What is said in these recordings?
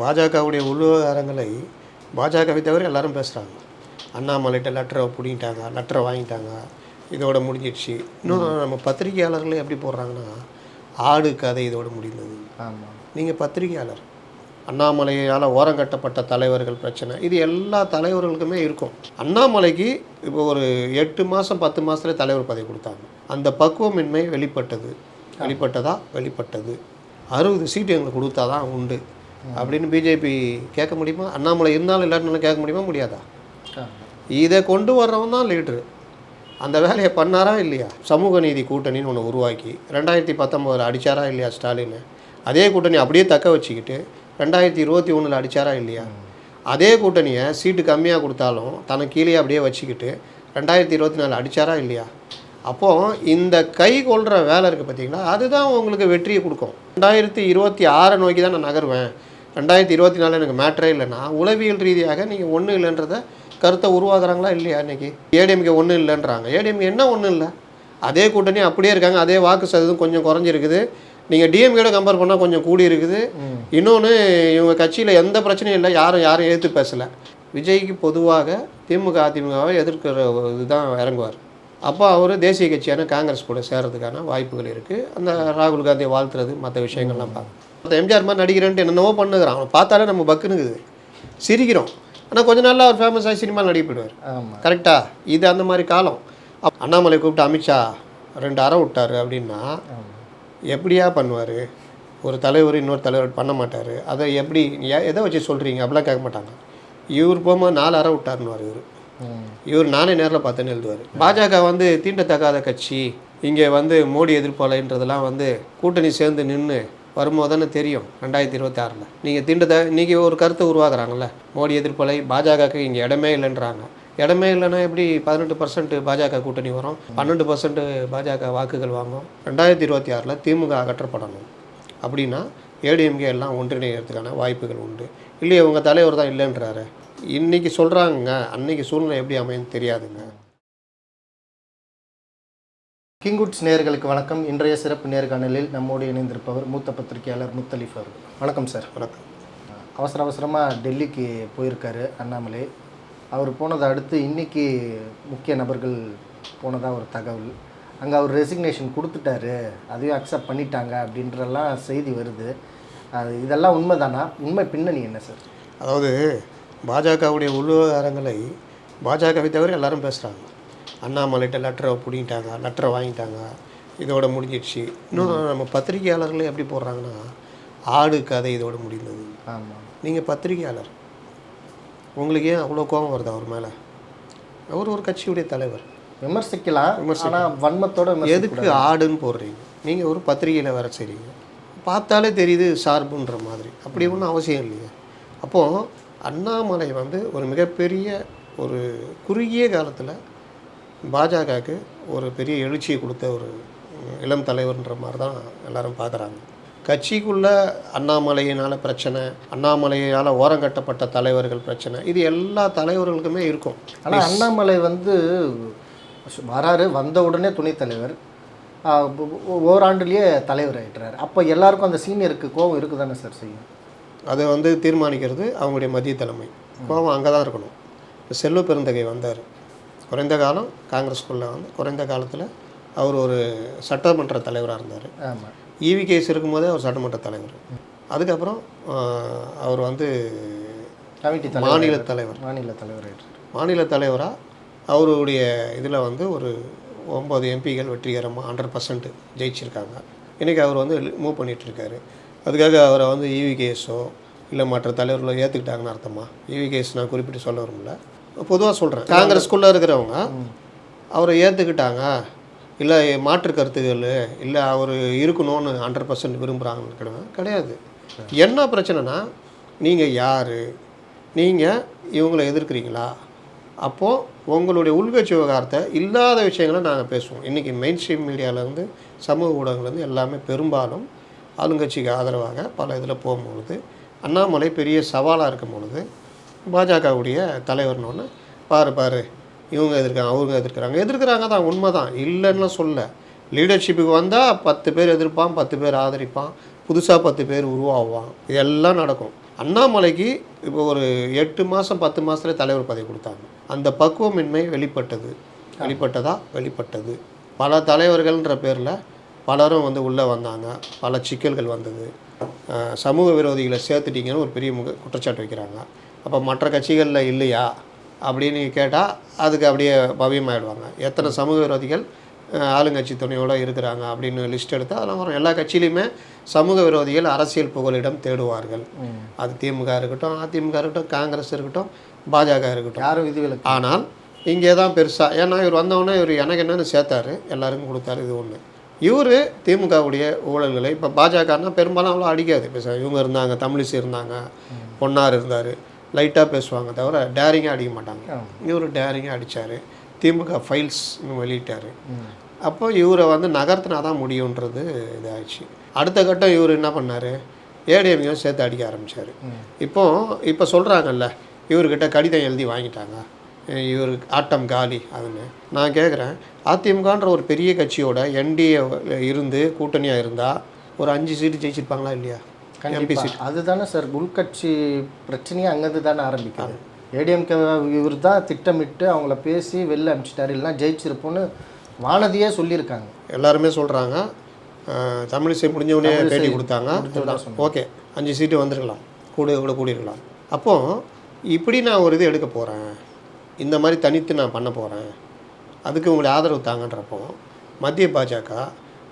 பாஜகவுடைய உள்விவகாரங்களை பாஜகவை தவிர எல்லாரும் பேசுகிறாங்க அண்ணாமலைகிட்ட லெட்டரை பிடிங்கிட்டாங்க லெட்டரை வாங்கிட்டாங்க இதோட முடிஞ்சிடுச்சு. இன்னும் நம்ம பத்திரிகையாளர்களே எப்படி போடுறாங்கன்னா ஆடு கதை இதோட முடிந்தது. நீங்கள் பத்திரிகையாளர் அண்ணாமலையால் ஓரங்கட்டப்பட்ட தலைவர்கள் பிரச்சனை இது எல்லா தலைவர்களுக்குமே இருக்கும். அண்ணாமலைக்கு இப்போ ஒரு எட்டு மாதம் பத்து மாதத்துல தலைவர் பதவி கொடுத்தாங்க. அந்த பக்குவமின்மை வெளிப்பட்டது. வெளிப்பட்டதா? வெளிப்பட்டது. அறுபது சீட்டு எங்களுக்கு கொடுத்தா தான் உண்டு. அப்படின்னு பிஜேபி கேட்க முடியுமா? அண்ணாமலை இருந்தாலும் இல்லாட்டினாலும் கேட்க முடியுமா? முடியாதா? இதை கொண்டு வர்றவன் தான் லீட்ரு அந்த வேலையை பண்ணாரா இல்லையா? சமூக நீதி கூட்டணின்னு ஒன்று உருவாக்கி ரெண்டாயிரத்தி பத்தொம்போதில் அடிச்சாரா இல்லையா ஸ்டாலின்? அதே கூட்டணி அப்படியே தக்க வச்சுக்கிட்டு ரெண்டாயிரத்தி இருபத்தி ஒன்றில் அடிச்சாரா இல்லையா? அதே கூட்டணியை சீட்டு கம்மியாக கொடுத்தாலும் தனக்கு கீழே அப்படியே வச்சுக்கிட்டு ரெண்டாயிரத்தி இருபத்தி நாலு அடித்தாரா இல்லையா? அப்போது இந்த கை கொள்கிற வேலை இருக்குது பார்த்தீங்களா அதுதான் உங்களுக்கு வெற்றியை கொடுக்கும். ரெண்டாயிரத்தி இருபத்தி ஆறை நோக்கி தான் நான் நகருவேன். ரெண்டாயிரத்தி இருபத்தி நாலு எனக்கு மேட்ரே இல்லைன்னா உளவியல் ரீதியாக நீங்கள் ஒன்றும் இல்லைன்றத கருத்தை உருவாக்குறாங்களா இல்லையா இன்னைக்கு? ஏடிஎம்கே ஒன்றும் இல்லைன்றாங்க. ஏடிஎம்கே என்ன ஒன்றும் இல்லை? அதே கூட்டணி அப்படியே இருக்காங்க. அதே வாக்கு சதவீதம் கொஞ்சம் குறைஞ்சிருக்குது. நீங்கள் டிஎம்கேட கம்பேர் பண்ணால் கொஞ்சம் கூடி இருக்குது. இன்னொன்று இவங்க கட்சியில் எந்த பிரச்சனையும் இல்லை. யாரும் யாரும் எதிர்த்து பேசலை. விஜய்க்கு பொதுவாக திமுக அதிமுகவை எதிர்க்கிற ஒரு இதுதான் இறங்குவார். அப்போ அவர் தேசிய கட்சியான காங்கிரஸ் கூட சேர்றதுக்கான வாய்ப்புகள் இருக்குது அந்த ராகுல் காந்தியை வாழ்த்துறது மற்ற விஷயங்கள்லாம் பார்க்க எம்ஜிஆர் மாதிரி நடிக்கிறேன்ட்டு என்னென்னவோ பண்ணுகிறான். அவனை பார்த்தாலே நம்ம பக்குனுக்குது. சிரிக்கிறோம். ஆனால் கொஞ்ச நாளில் அவர் ஃபேமஸ் ஆகி சினிமா நடிக்க போயிடுவார். ஆமாம் கரெக்டா இது அந்த மாதிரி காலம். அண்ணாமலை கூப்பிட்டு அமித்ஷா ரெண்டு அறம் விட்டாரு அப்படின்னா எப்படியா பண்ணுவார்? ஒரு தலைவர் இன்னொரு தலைவர் பண்ண மாட்டார். அதை எப்படி எதை வச்சு சொல்கிறீங்க அப்படிலாம் கேட்க மாட்டாங்க. இவர் போகும்போது நாலு அறம் விட்டாருன்னுவார் இவர். இவர் நானே நேரில் பார்த்தேன்னு எழுதுவார். பாஜக வந்து தீண்டத்தகாத கட்சி இங்கே வந்து மோடி எதிர்ப்பாளைன்றதெல்லாம் வந்து கூட்டணி சேர்ந்து நின்று வரும்போது தானே தெரியும் ரெண்டாயிரத்தி இருபத்தி ஆறில். நீங்கள் தீண்டத இன்றைக்கி ஒரு கருத்தை உருவாக்குறாங்கல்ல மோடி எதிர்ப்பலை பாஜகவுக்கு இங்கே இடமே இல்லைன்றாங்க. இடமே இல்லைன்னா எப்படி பதினெட்டு பர்சன்ட் பாஜக கூட்டணி வரும்? பன்னெண்டு பர்சன்ட் பாஜக வாக்குகள் வாங்கும். ரெண்டாயிரத்தி இருபத்தி ஆறில் திமுக அகற்றப்படணும். அப்படின்னா ஏடிஎம்கே எல்லாம் ஒன்றிணைகிறதுக்கான வாய்ப்புகள் உண்டு. இல்லையே உங்கள் தலைவர் தான் இல்லைன்றாரு. இன்றைக்கி சொல்கிறாங்க அன்னைக்கு சூழ்நிலை எப்படி அமையும் தெரியாதுங்க. கிங்குட்ஸ் நேயர்களுக்கு வணக்கம். இன்றைய சிறப்பு நேர்காணலில் நம்மோடு இணைந்திருப்பவர் மூத்த பத்திரிகையாளர் முத்தலிஃப் அவர்கள். வணக்கம் சார். வணக்கம். அவசர அவசரமாக டெல்லிக்கு போயிருக்காரு அண்ணாமலை. அவர் போனதை அடுத்து இன்னைக்கு முக்கிய நபர்கள் போனதாக ஒரு தகவல். அங்கே அவர் ரெசிக்னேஷன் கொடுத்துட்டாரு. அதையும் அக்செப்ட் பண்ணிட்டாங்க அப்படின்றலாம் செய்தி வருது. அது இதெல்லாம் உண்மைதானா? உண்மை பின்னணி என்ன சார்? அதாவது பாஜகவுடைய உள்விவகாரங்களை பாஜகவை தவிர எல்லாரும் பேசுகிறாங்க அண்ணாமலைகிட்ட லெட்டரை பிடிங்கிட்டாங்க லெட்டரை வாங்கிட்டாங்க. இதோட முடிஞ்சிடுச்சு. இன்னும் நம்ம பத்திரிகையாளர்களே எப்படி போடுறாங்கன்னா ஆடு கதை இதோட முடிந்தது. ஆமாம் நீங்கள் பத்திரிகையாளர். உங்களுக்கு ஏன் அவ்வளோ கோபம் வருது அவர் மேலே? அவர் ஒரு கட்சியுடைய தலைவர். விமர்சிக்கலாம் ஆனால் வன்மத்தோட எதுக்கு ஆடுன்னு போடுறீங்க? நீங்கள் ஒரு பத்திரிகையில் வர செய்றீங்க. பார்த்தாலே தெரியுது சார்புன்ற மாதிரி. அப்படி ஒன்றும் அவசியம் இல்லையே. அப்போது அண்ணாமலை வந்து ஒரு மிகப்பெரிய ஒரு குறுகிய காலத்தில் பாஜகவுக்கு ஒரு பெரிய எழுச்சியை கொடுத்த ஒரு இளம் தலைவர்ன்ற மாதிரி தான் எல்லாரும் பார்க்குறாங்க. கட்சிக்குள்ளே அண்ணாமலையினால் பிரச்சனை அண்ணாமலையால் ஓரங்கட்டப்பட்ட தலைவர்கள் பிரச்சனை இது எல்லா தலைவர்களுக்குமே இருக்கும். ஆனால் அண்ணாமலை வந்து வராரு வந்த உடனே துணைத் தலைவர். ஓராண்டுலேயே தலைவர் ஆயிட்டுறாரு அப்போ எல்லாருக்கும் அந்த சீனியருக்கு கோபம் இருக்குது தானே சார் செய்யும்? அதை வந்து தீர்மானிக்கிறது அவங்களுடைய மத்திய தலைமை. கோபம் அங்கே தான் இருக்கணும். செல்வ பெருந்தகை வந்தார். குறைந்த காலம் காங்கிரஸ்குள்ளே வந்து குறைந்த காலத்தில் அவர் ஒரு சட்டமன்ற தலைவராக இருந்தார். ஆமாம் ஈவி கேஸ் இருக்கும்போதே அவர் சட்டமன்ற தலைவர். அதுக்கப்புறம் அவர் வந்து கமிட்டி தலைவர் மாநில தலைவர். மாநில தலைவர் மாநில தலைவராக அவருடைய இதில் வந்து ஒரு ஒம்பது எம்பிகள் வெற்றிகரமாக ஹண்ட்ரட் பர்சன்ட் ஜெயிச்சிருக்காங்க. இன்றைக்கி அவர் வந்து மூவ் பண்ணிகிட்ருக்காரு அதுக்காக அவரை வந்து E இவிகேஸோ இல்லை மற்ற தலைவர்களோ ஏற்றுக்கிட்டாங்கன்னு அர்த்தமா? E இவிகேஸ் நான் குறிப்பிட்டு சொல்ல வரும்ல பொதுவாக சொல்கிறேன் காங்கிரஸ்குள்ளே இருக்கிறவங்க அவரை ஏற்றுக்கிட்டாங்க இல்லை மாற்று கருத்துக்கள் இல்லை அவர் இருக்கணும்னு ஹண்ட்ரட் பர்சன்ட் விரும்புகிறாங்கன்னு கிடையாது. கிடையாது. என்ன பிரச்சனைனா நீங்கள் யார்? நீங்கள் இவங்களை எதிர்க்கிறீங்களா? அப்போது உங்களுடைய உள்கட்சி விவகாரத்தை இல்லாத விஷயங்களை நாங்கள் பேசுவோம். இன்றைக்கி மெயின் ஸ்ட்ரீம் மீடியாவிலேருந்து சமூக ஊடகங்கள்லேருந்து எல்லாமே பெரும்பாலும் ஆளுங்கட்சிக்கு ஆதரவாக பல இதில் போகும்பொழுது அண்ணாமலை பெரிய சவாலாக இருக்கும் பொழுது பாஜகவுடைய தலைவர்னு பாரு பாரு இவங்க எதிர்க்கிறாங்க அவங்க எதிர்க்கிறாங்க. எதிர்க்கிறாங்க தான் உண்மை தான் இல்லைன்னு சொல்ல லீடர்ஷிப்புக்கு வந்தால் பத்து பேர் எதிர்ப்பான் பத்து பேர் ஆதரிப்பான் புதுசாக பத்து பேர் உருவாகுவான் இதெல்லாம் நடக்கும். அண்ணாமலைக்கு இப்போ ஒரு எட்டு மாதம் பத்து மாதத்துல தலைவர் பதவி கொடுத்தாங்க. அந்த பக்குவமின்மை வெளிப்பட்டது. வெளிப்பட்டதா? வெளிப்பட்டது. பல தலைவர்கள்ன்ற பேரில் பலரும் வந்து உள்ளே வந்தாங்க. பல சிக்கல்கள் வந்தது. சமூக விரோதிகளை சேர்த்துட்டீங்கன்னு ஒரு பெரிய முக குற்றச்சாட்டு வைக்கிறாங்க. அப்போ மற்ற கட்சிகளில் இல்லையா? அப்படின்னு கேட்டால் அதுக்கு அப்படியே பவியமாயிடுவாங்க. எத்தனை சமூக விரோதிகள் ஆளுங்கட்சி துணையோடு இருக்கிறாங்க அப்படின்னு லிஸ்ட் எடுத்து அதெல்லாம் வரும். எல்லா கட்சியிலையுமே சமூக விரோதிகள் அரசியல் புகலிடம் தேடுவார்கள். அது திமுக இருக்கட்டும் அதிமுக இருக்கட்டும் காங்கிரஸ் இருக்கட்டும் பாஜக இருக்கட்டும். யாரும் விதிவிலக்கு. ஆனால் இங்கே தான் பெருசாக ஏன்னா இவர் வந்தவொடனே இவர் எனக்கு என்னன்னு சேர்த்தாரு. எல்லாருக்கும் கொடுத்தாரு இது ஒன்று இவர் திமுகவுடைய ஊழல்களை இப்போ பாஜகனா பெரும்பாலும் அவ்வளோ அடிக்காது. பேச இவங்க இருந்தாங்க தமிழிசை இருந்தாங்க பொன்னார் இருந்தார். லைட்டாக பேசுவாங்க தவிர டேரிங்காக அடிக்க மாட்டாங்க. இவர் டேரிங்காக அடித்தார் திமுக ஃபைல்ஸ் வெளியிட்டார். அப்போ இவரை வந்து நகர்த்தினா தான் முடியுன்றது இதாகிடுச்சு அடுத்த கட்டம் இவர் என்ன பண்ணார்? ஏடிஎம்கையும் சேர்த்து அடிக்க ஆரம்பித்தார் இப்போ இப்போ சொல்கிறாங்கல்ல இவர்கிட்ட கடிதம் எழுதி வாங்கிட்டாங்க. இவர் ஆட்டம் காலி அதுன்னு. நான் கேட்குறேன் அதிமுகன்ற ஒரு பெரிய கட்சியோட என்டிஏ இருந்து கூட்டணியாக இருந்தால் ஒரு அஞ்சு சீட்டு ஜெயிச்சிருப்பாங்களா இல்லையா? எம்பி கண்டிப்பா அதுதானே சார் உள்கட்சி பிரச்சனையே அங்கேருந்து தானே ஆரம்பிக்குது ஏடிஎம்கே இவர் தான் திட்டமிட்டு அவங்கள பேசி வெளில அனுப்பிச்சிட்டாரு. இல்லைனா ஜெயிச்சிருப்போம்னு வானதியே சொல்லியிருக்காங்க. எல்லாருமே சொல்கிறாங்க தமிழிசை முடிஞ்சவனே பேட்டி கொடுத்தாங்க. ஓகே அஞ்சு சீட்டு வந்திருக்கலாம். கூட கூட கூடியிருக்கலாம். அப்போது இப்படி நான் ஒரு இது எடுக்க போகிறேன் இந்த மாதிரி தனித்து நான் பண்ண போகிறேன் அதுக்கு உங்களுடைய ஆதரவு தாங்கன்றப்போ மத்திய பாஜக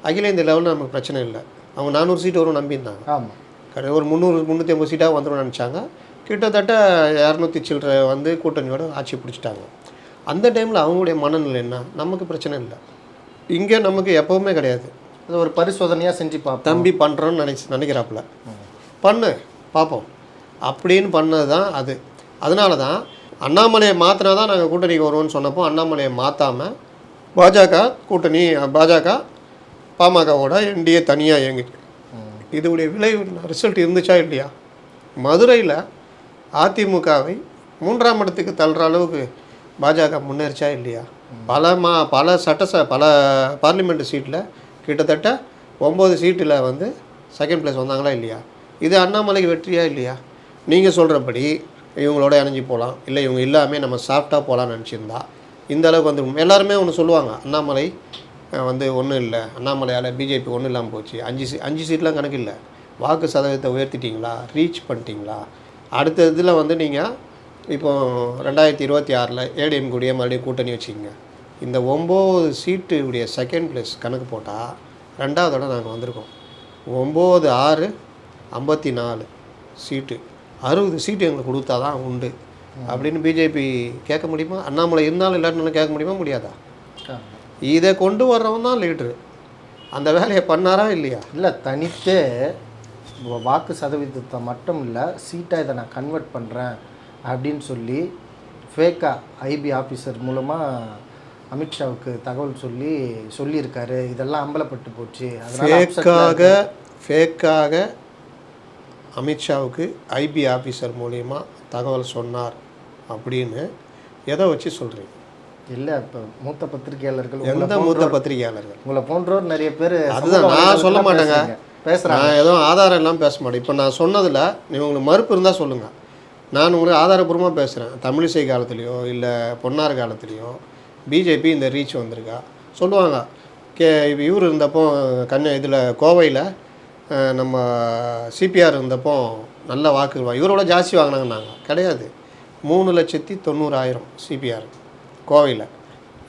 அகில இந்திய லெவலில் நமக்கு பிரச்சனை இல்லை. அவங்க நானூறு சீட்டு வரும் நம்பியிருந்தாங்க. ஆமாம் கடை ஒரு முந்நூறு முந்நூற்றி ஐம்பது சீட்டாக வந்துடும் நினச்சாங்க. கிட்டத்தட்ட இரநூத்தி சில்லற வந்து கூட்டணியோட ஆட்சி பிடிச்சிட்டாங்க. அந்த டைமில் அவங்களுடைய மனநிலை என்ன? நமக்கு பிரச்சனை இல்லை. இங்கே நமக்கு எப்போவுமே கிடையாது. அது ஒரு பரிசோதனையாக செஞ்சு பார்ப்போம். தம்பி பண்ணுறோன்னு நினைச்சு நினைக்கிறாப்புல. பண்ணு பார்ப்போம். அப்படின்னு பண்ணது தான் அது. அதனால தான் அண்ணாமலையை மாற்றினா தான் நாங்கள் கூட்டணிக்கு வருவோம்னு சொன்னப்போ அண்ணாமலையை மாற்றாமல் பாஜக கூட்டணி பாஜக பாமகவோட என்டிஏ தனியாக இயங்குச்சு இதோடைய விளைவு ரிசல்ட் இருந்துச்சா இல்லையா? மதுரையில் அதிமுகவை மூன்றாம் இடத்துக்கு தள்ளுற அளவுக்கு பாஜக முன்னேறிச்சா இல்லையா? பல மா பல சட்டச பல பார்லிமெண்ட் சீட்டில் கிட்டத்தட்ட ஒம்பது சீட்டில் வந்து செகண்ட் பிளேஸ் வந்தாங்களா இல்லையா? இது அண்ணாமலைக்கு வெற்றியா இல்லையா? நீங்கள் சொல்கிறபடி இவங்களோட இணைஞ்சு போகலாம் இல்லை இவங்க இல்லாமல் நம்ம சாஃப்டாக போகலான்னு நினச்சிருந்தா இந்த அளவுக்கு வந்து எல்லாருமே ஒன்று சொல்லுவாங்க அண்ணாமலை வந்து ஒன்றும் இல்லை. அண்ணாமலையால் பிஜேபி ஒன்றும் இல்லாமல் போச்சு. அஞ்சு சீ அஞ்சு சீட்லாம் கணக்கு இல்லை. வாக்கு சதவீதத்தை உயர்த்திட்டீங்களா? ரீச் பண்ணிட்டீங்களா? அடுத்த இதில் வந்து நீங்கள் இப்போ ரெண்டாயிரத்தி இருபத்தி ஆறில் ஏடிஎம் கூடிய மறுபடியும் கூட்டணி வச்சுக்கோங்க. இந்த ஒம்பது சீட்டு உடைய செகண்ட் பிளேஸ் கணக்கு போட்டால் ரெண்டாவது இடம் நாங்கள் வந்திருக்கோம். ஒம்பது ஆறு ஐம்பத்தி நாலு சீட்டு. அறுபது சீட்டு எங்களுக்கு கொடுத்தா தான் உண்டு அப்படின்னு பிஜேபி கேட்க முடியுமா? அண்ணாமலை இருந்தாலும் இல்லாட்டினாலும் கேட்க முடியுமா? முடியாதா? இதை கொண்டு வர்றவன் தான் லீட்ரு அந்த வேலையை பண்ணாரா இல்லையா? இல்லை தனித்தே வாக்கு சதவீதத்தை மட்டும் இல்லை சீட்டாக இதை நான் கன்வெர்ட் பண்ணுறேன் அப்படின்னு சொல்லி ஃபேக்காக ஐபி ஆஃபீஸர் மூலமாக அமித்ஷாவுக்கு தகவல் சொல்லி சொல்லியிருக்காரு. இதெல்லாம் அம்பலப்பட்டு போச்சு. ஃபேக்காக ஃபேக்காக அமித்ஷாவுக்கு ஐபி ஆஃபீஸர் மூலியமாக தகவல் சொன்னார் அப்படின்னு எதை வச்சு சொல்கிறீங்க இல்லை இப்போ மூத்த பத்திரிகையாளர்கள் எந்த மூத்த பத்திரிகையாளர்கள்? உங்களை போன்றோர் நிறைய பேர் அதுதான் நான் சொல்ல மாட்டேங்க. பேசுகிறாங்க நான் எதுவும் ஆதாரம் எல்லாம் பேச மாட்டேன். இப்போ நான் சொன்னதில் நீ உங்களுக்கு மறுப்பு இருந்தால் சொல்லுங்கள் நான் உங்களுக்கு ஆதாரபூர்வமாக பேசுகிறேன் தமிழிசை காலத்துலேயோ இல்லை பொன்னார் காலத்துலேயோ பிஜேபி இந்த ரீச் வந்திருக்கா? சொல்லுவாங்க. கே இவர் இருந்தப்போ கன்னியா இதில் கோவையில் நம்ம சிபிஆர் இருந்தப்போ நல்ல வாக்கு வா- இவரோட ஜாஸ்தி வாங்கினாங்க நாங்கள் கிடையாது. மூணு லட்சத்தி தொண்ணூறாயிரம் சிபிஆர். கோவையில்.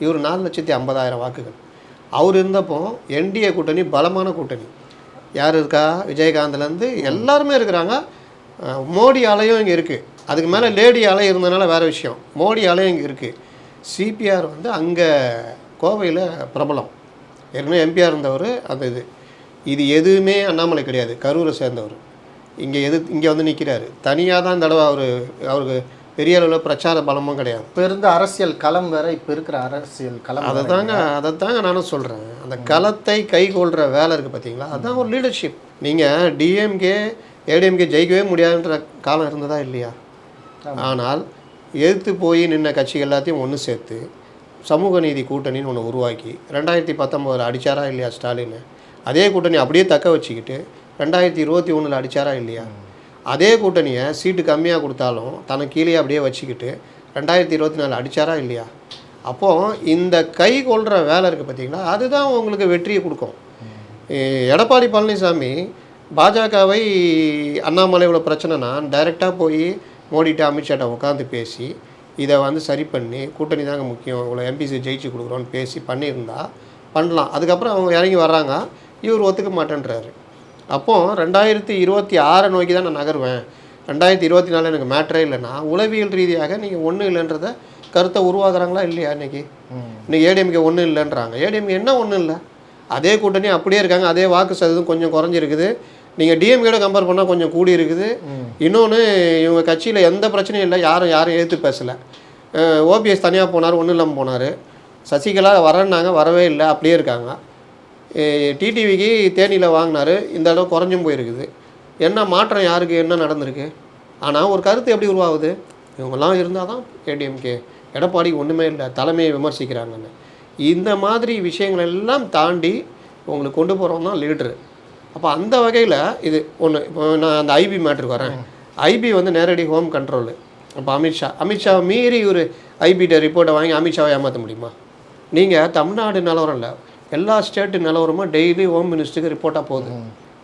இவர் நாலு லட்சத்தி ஐம்பதாயிரம் வாக்குகள். அவர் இருந்தப்போ என்டிஏ கூட்டணி பலமான கூட்டணி. யார் இருக்கா? விஜயகாந்த்லேருந்து எல்லாருமே இருக்கிறாங்க. மோடி ஆலையும் இங்கே இருக்குது அதுக்கு மேலே லேடி ஆலை இருந்தனால வேறு விஷயம். மோடி ஆலையும் இங்கே இருக்குது சிபிஆர் வந்து அங்கே கோவையில் பிரபலம். ஏற்கனவே எம்பிஆர் இருந்தவர் அந்த இது. இது எதுவுமே அண்ணாமலை கிடையாது. கரூரை சேர்ந்தவர். இங்கே எது இங்கே வந்து நிற்கிறாரு தனியாக தான் இந்த தடவை அவர் அவருக்கு பெரிய அளவில் பிரச்சார பலமும் கிடையாது. இப்போ இருந்த அரசியல் களம் வேற இப்போ இருக்கிற அரசியல் களம் அதை. தாங்க அதை தாங்க நானும் சொல்கிறேன் அந்த களத்தை கைகொள்கிற வேலை இருக்குது பார்த்தீங்களா அதுதான் ஒரு லீடர்ஷிப் நீங்கள் டிஎம்கே ஏடிஎம்கே ஜெயிக்கவே முடியாதுன்ற காலம் இருந்ததா இல்லையா? ஆனால் எதிர்த்து போய் நின்ன கட்சிகள் எல்லாத்தையும் ஒன்று சேர்த்து சமூக நீதி கூட்டணின்னு ஒன்று உருவாக்கி ரெண்டாயிரத்தி பத்தொம்போதில் அடிச்சாரா இல்லையா ஸ்டாலின்? அதே கூட்டணி அப்படியே தக்க வச்சுக்கிட்டு ரெண்டாயிரத்தி இருபத்தி ஒன்றில் அடிச்சாரா இல்லையா? அதே கூட்டணியை சீட்டு கம்மியாக கொடுத்தாலும் தனக்கு கீழே அப்படியே வச்சுக்கிட்டு ரெண்டாயிரத்தி இருபத்தி நாலு அடிச்சாரா இல்லையா? அப்போது இந்த கை கொள்கிற வேலை இருக்குது பார்த்தீங்களா அதுதான் உங்களுக்கு வெற்றியை கொடுக்கும். எடப்பாடி பழனிசாமி பாஜகவை அண்ணாமலையோட பிரச்சனைனா டைரெக்டாக போய் மோடிட்ட அமித்ஷாட்ட உட்காந்து பேசி இதை வந்து சரி பண்ணி கூட்டணி தாங்க முக்கியம். இவ்வளோ எம்பிசி ஜெயிச்சு கொடுக்குறோன்னு பேசி பண்ணியிருந்தா பண்ணலாம். அதுக்கப்புறம் அவங்க இறங்கி வர்றாங்க. இவர் ஒத்துக்க மாட்டேன்றாரு. அப்போது ரெண்டாயிரத்தி இருபத்தி ஆறை நோக்கி தான் நான் நகருவேன். ரெண்டாயிரத்தி இருபத்தி நாலு எனக்கு மேட்ரே இல்லைன்னா உளவியல் ரீதியாக நீங்கள் ஒன்றும் இல்லைன்றத கருத்தை உருவாக்குறாங்களா இல்லையா இன்னைக்கு? இன்னைக்கு ஏடிஎம்கே ஒன்றும் இல்லைன்றாங்க. ஏடிஎம்கே என்ன ஒன்றும் இல்லை? அதே கூட்டணி அப்படியே இருக்காங்க. அதே வாக்கு சதவீதம் கொஞ்சம் குறைஞ்சிருக்குது. நீங்கள் டிஎம்கேட கம்பேர் பண்ணால் கொஞ்சம் கூடி இருக்குது. இன்னொன்று இவங்க கட்சியில் எந்த பிரச்சனையும் இல்லை. யாரும் யாரும் எதிர்த்து பேசலை. ஓபிஎஸ் தனியாக போனார் ஒன்றும் இல்லாமல் போனார். சசிகலா வரேன்னாங்க வரவே இல்லை. அப்படியே இருக்காங்க. டிடிவிக்கு தேனியில் வாங்கினாரு. இந்த அளவு குறைஞ்சும் போயிருக்குது. என்ன மாற்றம் யாருக்கு என்ன நடந்திருக்கு? ஆனால் ஒரு கருத்து எப்படி உருவாகுது? இவங்கெல்லாம் இருந்தால் தான் ஏடிஎம்கே எடப்பாடிக்கு ஒன்றுமே இல்லை தலைமையை விமர்சிக்கிறாங்கன்னு. இந்த மாதிரி விஷயங்கள் எல்லாம் தாண்டி உங்களுக்கு கொண்டு போகிறவங்க தான் லீட்ரு அப்போ அந்த வகையில் இது ஒன்று இப்போ நான் அந்த ஐபி மேட்ருக்கு வரேன். ஐபி வந்து நேரடி ஹோம் கண்ட்ரோலு அப்போ அமித்ஷா அமித்ஷாவை மீறி ஒரு ஐபிட்ட ரிப்போர்ட்டை வாங்கி அமித்ஷாவை ஏமாற்ற முடியுமா? நீங்கள் தமிழ்நாடு நிலவரம் இல்லை. எல்லா ஸ்டேட்டு நிலவரமும் டெய்லி ஹோம் மினிஸ்டருக்கு ரிப்போர்ட்டாக போகுது.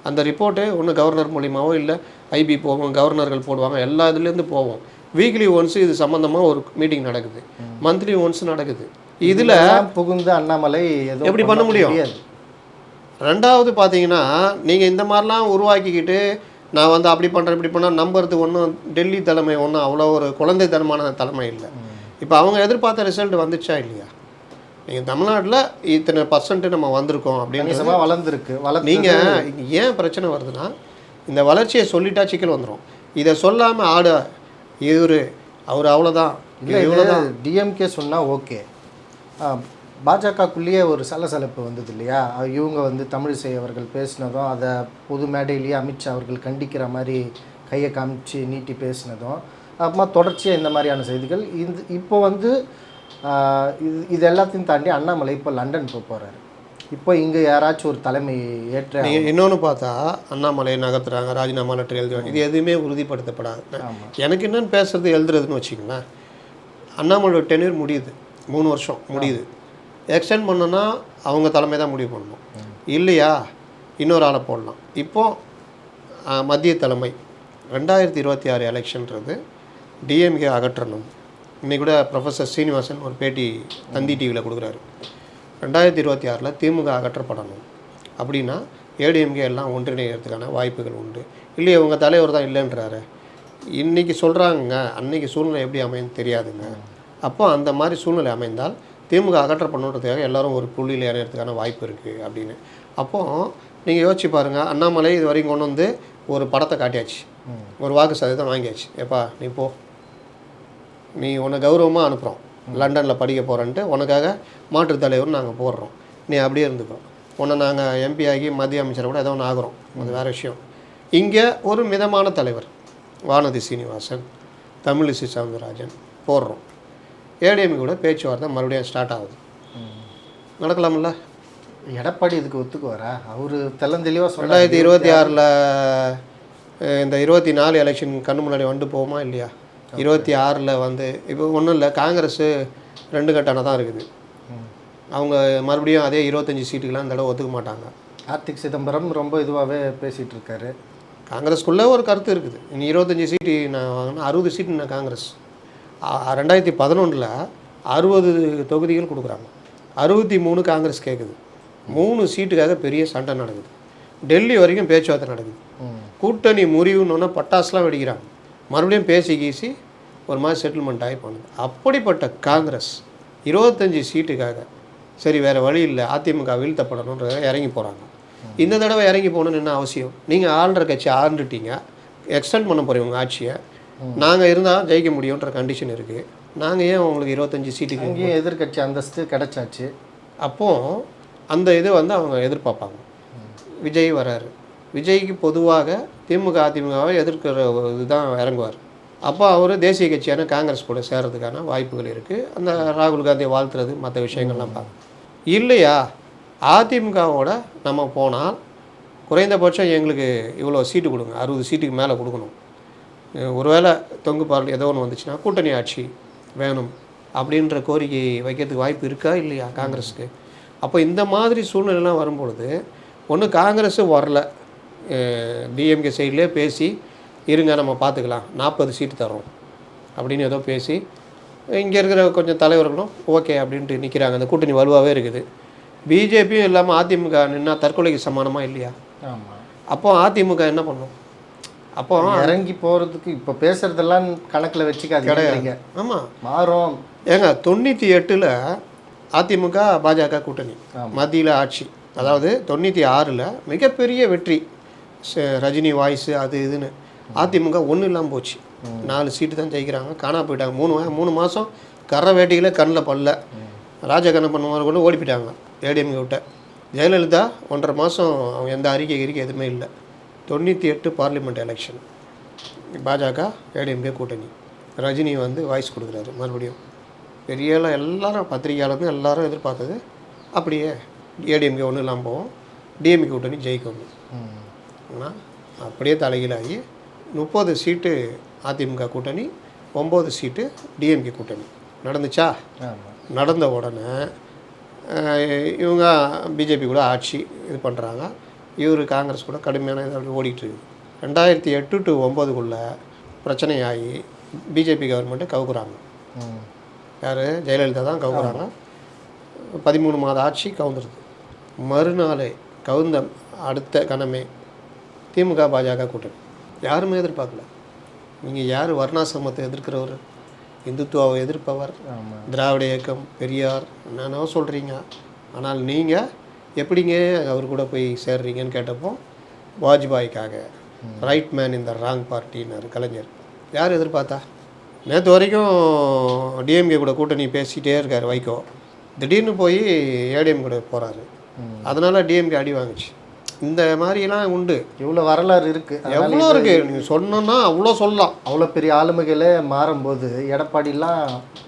அந்த ரிப்போர்ட்டு ஒன்று கவர்னர் மூலியமாவோ இல்லை ஐபி போவோம் கவர்னர்கள் போடுவாங்க எல்லா இதுலேருந்து போவோம். வீக்லி ஒன்ஸ் இது சம்மந்தமாக ஒரு மீட்டிங் நடக்குது. மந்த்லி ஒன்ஸ் நடக்குது. இதில் புகுந்து அண்ணாமலை எப்படி பண்ண முடியும்? முடியாது. ரெண்டாவது பார்த்தீங்கன்னா நீங்கள் இந்த மாதிரிலாம் உருவாக்கிக்கிட்டு நான் வந்து அப்படி பண்ணுறேன் இப்படி பண்ணால் நம்புறதுக்கு ஒன்றும் டெல்லி தலைமை ஒன்றும் அவ்வளோ ஒரு குழந்தைத்தனமான தலைமை இல்லை. இப்போ அவங்க எதிர்பார்த்த ரிசல்ட் வந்துச்சா இல்லையா? நீங்கள் தமிழ்நாட்டில் இத்தனை பர்சன்ட் நம்ம வந்திருக்கோம் அப்படின்னு வளர்ந்துருக்கு வளர்ந்து நீங்கள் ஏன் பிரச்சனை வருதுன்னா இந்த வளர்ச்சியை சொல்லிட்டா சிக்கல் வந்துடும் இதை சொல்லாமல் ஆட இவர் அவர் அவ்வளோதான் இல்லை இவ்வளோ டிஎம்கே சொன்னால் ஓகே. பாஜகக்குள்ளேயே ஒரு சலசலப்பு வந்தது இல்லையா? இவங்க வந்து தமிழிசை அவர்கள் பேசினதும் அதை பொது மேடையிலேயே அமித்ஷா அவர்கள் கண்டிக்கிற மாதிரி கையை காமிச்சு நீட்டி பேசினதும் அப்புறமா தொடர்ச்சியாக இந்த மாதிரியான செய்திகள். இந்த இப்போ வந்து இது இது எல்லாத்தையும் தாண்டி அண்ணாமலை இப்போ லண்டன் போக போகிறாரு இப்போ இங்கே யாராச்சும் ஒரு தலைமை ஏற்ற இன்னொன்று பார்த்தா அண்ணாமலையை நகர்த்துறாங்க ராஜினாமா லெட்டர் எழுதுவாங்க இது எதுவுமே உறுதிப்படுத்தப்படாது. எனக்கு என்னன்னு பேசுறது எழுதுறதுன்னு வச்சுக்கோங்களேன். அண்ணாமலையோட டென்யூர் முடியுது. மூணு வருஷம் முடியுது. எக்ஸ்டெண்ட் பண்ணோன்னா அவங்க தலைமை தான் முடிவு பண்ணணும். இல்லையா? இன்னொரு ஆளை போடலாம். இப்போ ஆ, மத்திய தலைமை. ரெண்டாயிரத்தி இருபத்தி ஆறு எலெக்ஷன்றது டிஎம்கே அகற்றணும். இன்னைக்கு கூட ப்ரொஃபஸர் சீனிவாசன் ஒரு பேட்டி தந்தி டிவியில் கொடுக்குறாரு. ரெண்டாயிரத்தி இருபத்தி ஆறில் திமுக அகற்றப்படணும். அப்படின்னா ஏடிஎம்கே எல்லாம் ஒன்றிணைகிறதுக்கான வாய்ப்புகள் உண்டு. இல்லையே உங்கள் தலைவர் தான் இல்லைன்றாரு. இன்றைக்கி சொல்கிறாங்க அன்னைக்கு சூழ்நிலை எப்படி அமையும் தெரியாதுங்க. அப்போ அந்த மாதிரி சூழ்நிலை அமைந்தால் திமுக அகற்றப்படணுன்றதுக்காக எல்லாரும் ஒரு புள்ளியில் இறங்கிறதுக்கான வாய்ப்பு இருக்குது அப்படின்னு. அப்போது நீங்கள் யோசிச்சு பாருங்கள் அண்ணாமலை இது வரைக்கும் கொண்டு வந்து ஒரு படத்தை காட்டியாச்சு. ஒரு வாக்கு சதவீதம் வாங்கியாச்சு. ஏப்பா நீ போ. நீ உன்னை கௌரவமாக அனுப்புகிறோம் லண்டனில் படிக்க போகிறேன்ட்டு உனக்காக மாற்றுத் தலைவர்னு நாங்கள் போடுறோம். நீ அப்படியே இருந்துக்கோ. உன்னை நாங்கள் எம்பி ஆகி மத்திய அமைச்சர் கூட ஏதோ ஒன்று ஆகுறோம். அது வேறு விஷயம். இங்கே ஒரு மிதமான தலைவர் வானதி சீனிவாசன் தமிழிசை சவுந்தரராஜன் போடுறோம். ஏடிஎம் கூட பேச்சுவார்த்தை மறுபடியும் ஸ்டார்ட் ஆகுது. நடக்கலாம்ல? எடப்பாடி இதுக்கு ஒத்துக்குவாரா? அவர் தெள்ளந்தெளிவாக ரெண்டாயிரத்தி இருபத்தி ஆறில் இந்த இருபத்தி நாலு எலெக்ஷன் கண்ணு முன்னாடி வந்துட்டு போகுமா இல்லையா? இருபத்தி ஆறில் வந்து இப்போ ஒன்றும் இல்லை காங்கிரஸ் ரெண்டு கட்டான தான் இருக்குது. அவங்க மறுபடியும் அதே இருபத்தஞ்சி சீட்டுக்கெலாம் இந்த தடவை ஒத்துக்க மாட்டாங்க. கார்த்திக் சிதம்பரம் ரொம்ப இதுவாகவே பேசிகிட்டு இருக்காரு. காங்கிரஸ்க்குள்ளே ஒரு கருத்து இருக்குது. இனி இருபத்தஞ்சி சீட்டு நான் வாங்கினா அறுபது சீட்டு நான் காங்கிரஸ். ரெண்டாயிரத்தி பதினொன்றில் அறுபது தொகுதிகள் கொடுக்குறாங்க. அறுபத்தி மூணு காங்கிரஸ் கேட்குது மூணு சீட்டுக்காக பெரிய சண்டை நடக்குது. டெல்லி வரைக்கும் பேச்சுவார்த்தை நடக்குது. கூட்டணி முறிவுன்னு பட்டாசுலாம் வெடிக்கிறாங்க. மறுபடியும் பேசி கீசி ஒரு மாதிரி செட்டில்மெண்ட் ஆகி பண்ணுது அப்படிப்பட்ட காங்கிரஸ் இருபத்தஞ்சி சீட்டுக்காக சரி வேறு வழி இல்லை அதிமுக வீழ்த்தப்படணுன்ற இறங்கி போகிறாங்க இந்த தடவை இறங்கி போகணுன்னு என்ன அவசியம்? நீங்கள் ஆள்ற கட்சி ஆண்டுட்டீங்க எக்ஸ்டெண்ட் பண்ண போகிறீங்க உங்கள் ஆட்சியை. நாங்கள் இருந்தால் ஜெயிக்க முடியுன்ற கண்டிஷன் இருக்குது நாங்கள் ஏன் உங்களுக்கு இருபத்தஞ்சி சீட்டுக்கு அங்கேயும் எதிர்க்கட்சி அந்தஸ்து கிடைச்சாச்சு. அப்போது அந்த இது வந்து அவங்க எதிர்பார்ப்பாங்க. விஜய் வராரு. விஜய்க்கு பொதுவாக திமுக அதிமுகவை எதிர்க்கிற ஒரு இதுதான் இறங்குவார். அப்போ அவர் தேசிய கட்சியான காங்கிரஸ் கூட சேர்றதுக்கான வாய்ப்புகள் இருக்குது அந்த ராகுல் காந்தியை வாழ்த்துறது மற்ற விஷயங்கள்லாம் பார்க்க இல்லையா? அதிமுகவோட நம்ம போனால் குறைந்தபட்சம் எங்களுக்கு இவ்வளோ சீட்டு கொடுங்க அறுபது சீட்டுக்கு மேலே கொடுக்கணும். ஒருவேளை தொங்கு பால் ஏதோ ஒன்று வந்துச்சுன்னா கூட்டணி ஆட்சி வேணும் அப்படின்ற கோரிக்கை வைக்கிறதுக்கு வாய்ப்பு இருக்கா இல்லையா காங்கிரஸுக்கு? அப்போ இந்த மாதிரி சூழ்நிலைலாம் வரும்பொழுது ஒன்று காங்கிரஸு வரல. டிஎம்கே சைட்லேயே பேசி இருங்க நம்ம பார்த்துக்கலாம். நாற்பது சீட்டு தரோம் அப்படின்னு ஏதோ பேசி இங்கே இருக்கிற கொஞ்சம் தலைவர்களும் ஓகே அப்படின்ட்டு நிற்கிறாங்க அந்த கூட்டணி வலுவாகவே இருக்குது. பிஜேபியும் இல்லாமல் அதிமுக நின்னா தற்கொலைக்கு சமானமாக இல்லையா? ஆமாம் அப்போ அதிமுக என்ன பண்ணும்? அப்போ இறங்கி போகிறதுக்கு இப்போ பேசுறதெல்லாம் கணக்கில் வச்சுக்காதீங்க. ஆமாம் மாறும். ஏங்க தொண்ணூற்றி எட்டில் அதிமுக பாஜக கூட்டணி. மத்தியில் ஆட்சி. அதாவது தொண்ணூற்றி ஆறில் மிகப்பெரிய வெற்றி. ரஜினி வாய்ஸ் அது இதுன்னு. அதிமுக ஒன்றும் இல்லாமல் போச்சு. நாலு சீட்டு தான் ஜெயிக்கிறாங்க. காணா போயிட்டாங்க. மூணு மூணு மாதம் கரை வேட்டிகளே கண்ணில் பல்ல ராஜகண்ண பண்ணுவார் கூட ஓடி போயிட்டாங்க. ஏடிஎம்கே விட்ட. ஜெயலலிதா ஒன்றரை மாதம் அவங்க எந்த அறிக்கை அறிக்கை எதுவுமே இல்லை. தொண்ணூற்றி எட்டு பார்லிமெண்ட் எலெக்ஷன் பாஜக ஏடிஎம்கே கூட்டணி. ரஜினி வந்து வாய்ஸ் கொடுக்குறாரு. மறுபடியும் பெரிய எல்லாம் எல்லாரும் பத்திரிகையாளரும் எல்லாரும் எதிர்பார்த்தது அப்படியே ஏடிஎம்கே ஒன்றும் இல்லாமல் போவோம் டிஎம்கே கூட்டணி ஜெயிக்கணும். ஆனால் அப்படியே தலைகீழாகி முப்பது சீட்டு அதிமுக கூட்டணி ஒம்பது சீட்டு டிஎம்கே கூட்டணி. நடந்துச்சா? நடந்த உடனே இவங்க பிஜேபி கூட ஆட்சி இது பண்ணுறாங்க இவர் காங்கிரஸ் கூட கடுமையான இது அப்படி ஓடிட்டு இருக்குது ரெண்டாயிரத்தி எட்டு டு ஒம்போதுக்குள்ளே பிரச்சனையாகி பிஜேபி கவர்மெண்ட்டை கவுக்குறாங்க. யார்? ஜெயலலிதா தான் கவுக்குறாங்க. பதிமூணு மாத ஆட்சி கவுந்துருது. மறுநாளே கவுந்த அடுத்த கணமே திமுக பாஜக கூட்டணி. யாருமே எதிர்பார்க்கல. நீங்கள் யார் வர்ணாசிரமத்தை எதிர்க்கிறவர்? இந்துத்துவாவை எதிர்ப்பவர் திராவிட இயக்கம் பெரியார் என்னென்னோ சொல்கிறீங்க ஆனால் நீங்கள் எப்படிங்க அவர் கூட போய் சேர்றீங்கன்னு கேட்டப்போ வாஜ்பாய்க்காக ரைட் மேன் இந்த ராங் பார்ட்டின்னாரு கலைஞர். யார் எதிர்பார்த்தா? நேற்று வரைக்கும் டிஎம்கே கூட கூட்டணி பேசிகிட்டே இருக்கார் வைகோ. திடீர்னு போய் ஏடிஎம் கூட போகிறாரு அதனால டிஎம்கே அடி வாங்குச்சு. இந்த மாதிரிலாம் உண்டு. இவ்வளோ வரலாறு இருக்குது எவ்வளோ இருக்குது நீங்கள் சொன்னோன்னா அவ்வளோ சொல்லலாம். அவ்வளோ பெரிய ஆளுமைகளே மாறும்போது எடப்பாடிலாம்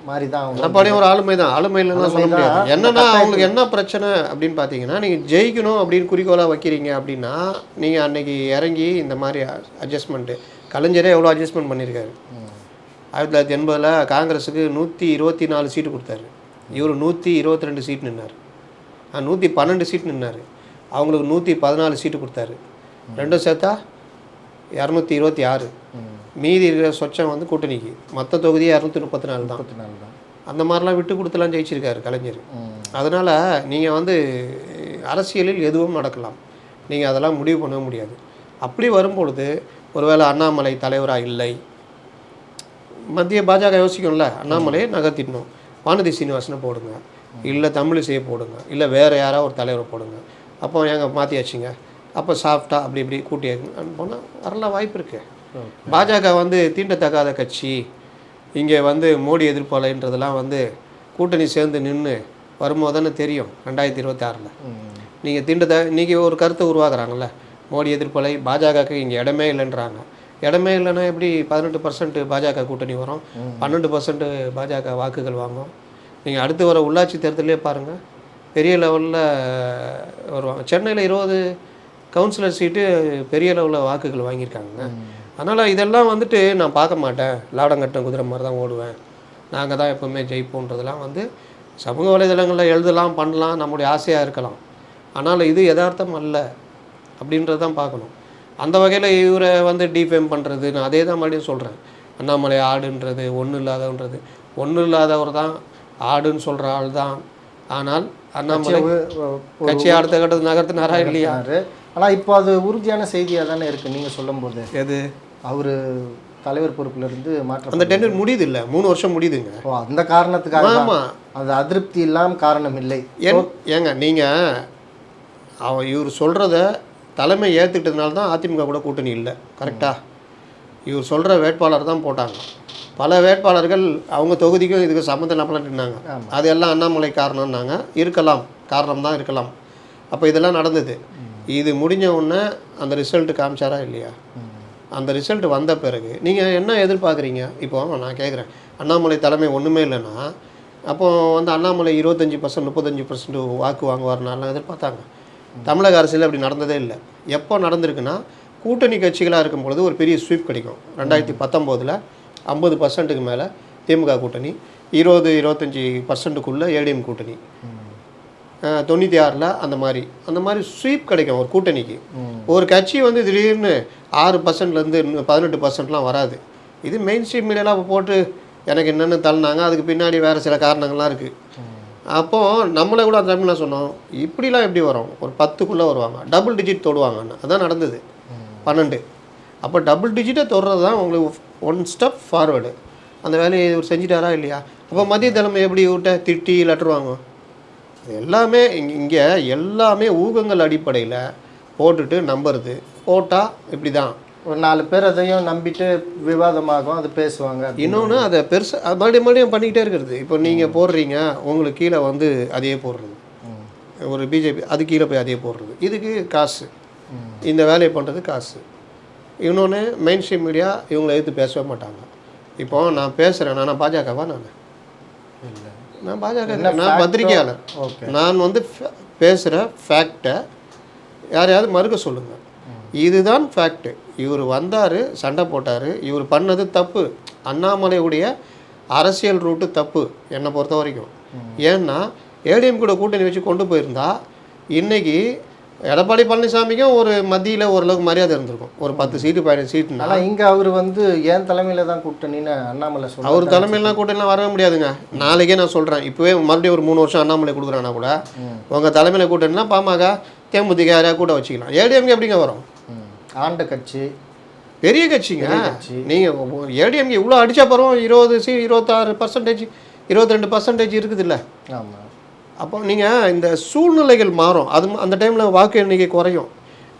மாறி தான் எடப்பாடியும் ஒரு ஆளுமை தான் ஆளுமை இல்லைன்னா சொல்ல தான். முடியாது. என்னன்னா அவங்களுக்கு என்ன பிரச்சனை அப்படின்னு பார்த்தீங்கன்னா நீங்கள் ஜெயிக்கணும் அப்படின்னு குறிக்கோளாக வைக்கிறீங்க அப்படின்னா நீங்கள் அன்னைக்கு இறங்கி இந்த மாதிரி அட்ஜஸ்ட்மெண்ட்டு கலைஞரே எவ்வளோ அட்ஜஸ்ட்மெண்ட் பண்ணியிருக்காரு ஆயிரத்தி தொள்ளாயிரத்தி எண்பதில் காங்கிரஸுக்கு நூற்றி இருபத்தி நாலு சீட்டு கொடுத்தாரு. இவர் நூற்றி இருபத்தி ரெண்டு சீட் நின்னார். நூற்றி பன்னெண்டு சீட் நின்னார். அவங்களுக்கு நூற்றி பதினாலு சீட்டு கொடுத்தாரு. ரெண்டும் சேர்த்தா இரநூத்தி இருபத்தி ஆறு. மீதி இருக்கிற சொச்சம் வந்து கூட்டணிக்கு. மொத்த தொகுதி இரநூத்தி முப்பத்தி நாலு தான். முப்பத்தி நாலு தான். அந்த மாதிரிலாம் விட்டு கொடுத்துலாம் ஜெயிச்சிருக்காரு கலைஞர். அதனால் நீங்கள் வந்து அரசியலில் எதுவும் நடக்கலாம். நீங்கள் அதெல்லாம் முடிவு பண்ண முடியாது. அப்படி வரும்பொழுது ஒருவேளை அண்ணாமலை தலைவராக இல்லை? மத்திய பாஜக யோசிக்கும்ல அண்ணாமலையை நகர்த்திடணும். வானதி சீனிவாசனை போடுங்க. இல்லை தமிழிசையை போடுங்க. இல்லை வேறு யாராவது ஒரு தலைவரை போடுங்க. அப்போ ஏங்க மாற்றியாச்சுங்க அப்போ சாஃப்டாக அப்படி இப்படி கூட்டி போனால் வரலாம் வாய்ப்பு இருக்குது பாஜக வந்து தீண்டத்தகாத கட்சி. இங்கே வந்து மோடி எதிர்ப்பாளன்றதெல்லாம் வந்து கூட்டணி சேர்ந்து நின்று வரும்போது தானே தெரியும் ரெண்டாயிரத்தி இருபத்தி ஆறில். நீங்கள் தீண்டத இன்றைக்கி ஒரு கருத்தை உருவாக்குறாங்கல்ல மோடி எதிர்ப்பலை பாஜகவுக்கு இங்கே இடமே இல்லைன்றாங்க. இடமே இல்லைன்னா எப்படி பதினெட்டு பர்சன்ட் பாஜக கூட்டணி வரும்? பன்னெண்டு பர்சன்ட் பாஜக வாக்குகள் வாங்கும்? நீங்கள் அடுத்து வர உள்ளாட்சி தேர்தலே பாருங்கள் பெரிய லெவலில் வருவாங்க. சென்னையில் இருபது கவுன்சிலர் சீட்டு பெரிய லெவலில் வாக்குகள் வாங்கியிருக்காங்க. அதனால் இதெல்லாம் வந்துட்டு நான் பார்க்க மாட்டேன். லாடங்கட்டம் குதிரை மாதிரி தான் ஓடுவேன். நாங்கள் தான் எப்போவுமே ஜெயிப்போன்றதெல்லாம் வந்து சமூக வலைதளங்களில் எழுதலாம் பண்ணலாம் நம்முடைய ஆசையாக இருக்கலாம். ஆனால் இது யதார்த்தம் அல்ல அப்படின்றது தான் பார்க்கணும். அந்த வகையில் இவரை வந்து டிஃபேம் பண்ணுறது நான் அதே தான் மறுபடியும் சொல்கிறேன் அண்ணாமலை ஆடுன்றது ஒன்றும் இல்லாதவன்றது. ஒன்றும் இல்லாதவர் தான் ஆடுன்னு சொல்கிற ஆள் தான். ஆனால் அண்ணாமலை. ஒரு- ஒரு- கட்சி அடுத்த கட்டத்து நகர்த்தினாரா. இல்லையா ஆனால் இப்போ அது உறுதியான செய்தியாக தானே இருக்குது நீங்கள் சொல்லும்போது. எது? அவர் தலைவர் பொறுப்பிலிருந்து மாற்றம் அந்த டெண்டர் முடியுது இல்லை மூணு வருஷம் முடியுதுங்க. ஓ அந்த காரணத்துக்காக. ஆமாம் அது அதிருப்தி இல்லாமல் காரணம் இல்லை. ஏன் ஏங்க நீங்கள் அவன் இவர் சொல்கிறத தலைமை ஏற்றுக்கிட்டதுனால தான் அதிமுக கூட கூட்டணி இல்லை. கரெக்டா? இவர் சொல்கிற வேட்பாளர் தான் போட்டாங்க. பல வேட்பாளர்கள் அவங்க தொகுதிக்கும் இதுக்கு சம்மந்தம் இல்லாமல் நின்னாங்க. அது எல்லாம் அண்ணாமலை காரணம்னாங்க. இருக்கலாம். காரணம் தான் இருக்கலாம். அப்போ இதெல்லாம் நடந்தது. இது முடிஞ்ச உடனே அந்த ரிசல்ட் காமிச்சாரா இல்லையா? அந்த ரிசல்ட் வந்த பிறகு நீங்கள் என்ன எதிர்பார்க்குறீங்க? இப்போ நான் கேட்குறேன் அண்ணாமலை தலைமை ஒன்றுமே இல்லைன்னா அப்போ வந்து அண்ணாமலை இருபத்தஞ்சி பர்சன்ட் முப்பத்தஞ்சு பர்சன்ட் வாக்கு வாங்குவார்னாலாம் எதிர்பார்த்தாங்க. தமிழக அரசியல் அப்படி நடந்ததே இல்லை. எப்போ நடந்திருக்குன்னா கூட்டணி கட்சிகளாக இருக்கும் பொழுது ஒரு பெரிய ஸ்வீப் கிடைக்கும். ரெண்டாயிரத்தி பத்தொம்போதில் ஐம்பது பர்சன்ட்டுக்கு மேலே திமுக கூட்டணி இருபது இருபத்தஞ்சி பர்சன்ட்டுக்குள்ளே ஏடிஎம் கூட்டணி. தொண்ணூற்றி ஆறில் அந்த மாதிரி. அந்த மாதிரி ஸ்வீப் கிடைக்கும் ஒரு கூட்டணிக்கு. ஒரு கட்சி வந்து திடீர்னு ஆறு பர்சன்ட்லேருந்து பதினெட்டு பர்சன்ட்லாம் வராது. இது மெயின் ஸ்ட்ரீம் மீடியாலாம் போட்டு எனக்கு என்னென்னு தள்ளினாங்க. அதுக்கு பின்னாடி வேறு சில காரணங்கள்லாம் இருக்குது அப்போது நம்மளே கூட அந்த டைம்லாம் சொன்னோம் இப்படிலாம் எப்படி வரும்? ஒரு பத்துக்குள்ளே வருவாங்க டபுள் டிஜிட் தொடுவாங்கன்னு. அதான் நடந்தது. பன்னெண்டு. அப்போ டபுள் டிஜிட்டை தொடுறது தான் உங்களுக்கு ஒன் ஸ்டெப் ஃபார்வேர்டு அந்த வேலையை இவர் செஞ்சிட்டாரா இல்லையா? அப்போ மத்திய தலைமை எப்படி விட்ட திட்டி லெட்டர் வாங்கும் எல்லாமே இங்க- இங்கே எல்லாமே ஊகங்கள் அடிப்படையில் போட்டுட்டு நம்புறது. போட்டால் இப்படி தான் ஒரு நாலு பேர் அதையும் நம்பிட்டு விவாதமாகும் அது பேசுவாங்க இன்னொன்று அதை பெருசாக அது மறுபடியும் மறுபடியும் பண்ணிக்கிட்டே இருக்கிறது. இப்போ நீங்கள் போடுறீங்க உங்களுக்கு கீழே வந்து அதையே போடுறது. ஒரு பிஜேபி அது கீழே போய் அதையே போடுறது. இதுக்கு காசு. இந்த வேலையை பண்ணுறது காசு. இன்னொன்று மெயின் ஸ்ட்ரீம் மீடியா இவங்களை எதிர்த்து பேசவே மாட்டாங்க. இப்போ நான் பேசுகிறேன் நான் பாஜகவா நான்? இல்லை. நான் பாஜக நான்? பத்திரிகையாளர். ஓகே. நான் வந்து பேசுகிற ஃபேக்டை யாரையாவது மறுக்க சொல்லுங்கள் இதுதான் ஃபேக்ட்டு இவர் வந்தார் சண்டை போட்டார் இவர் பண்ணது தப்பு. அண்ணாமலையுடைய அரசியல் ரூட்டு தப்பு என்னை பொறுத்த வரைக்கும் ஏன்னா ஏடிஎம் கூட கூட்டணி வச்சு கொண்டு போயிருந்தா இன்னைக்கு எடப்பாடி பழனிசாமிக்கும் ஒரு மத்தியில் ஓரளவுக்கு மரியாதை இருந்திருக்கும். ஒரு பத்து சீட்டு பதினஞ்சு சீட்டுனா. ஆனால் இங்கே அவர் வந்து என் தலைமையில தான் கூட்டணின்னு அண்ணாமலை சொல்ல அவர் தலைமையிலாம் கூட்டணிலாம் வரவே முடியாதுங்க. நாளைக்கே நான் சொல்கிறேன் இப்போவே மறுபடியும் ஒரு மூணு வருஷம் அண்ணாமலை கொடுக்குறானா கூட. உங்கள் தலைமையில் கூட்டணினா பாமக தேமுதிக யாரையா கூட வச்சுக்கலாம். ஏடிஎம்கே எப்படிங்க வரும். ஆண்ட கட்சி. பெரிய கட்சிங்க. கட்சி. நீங்கள் ஏடிஎம்கே இவ்வளோ அடிச்சா பரவும் இருபது சி இருபத்தாறு பர்சன்டேஜ் இருபத்தி ரெண்டு பர்சன்டேஜ் இருக்குது இல்லை ஆமாம் அப்போ நீங்கள் இந்த சூழ்நிலைகள் மாறும். அது அந்த டைமில் வாக்கு எண்ணிக்கை குறையும்.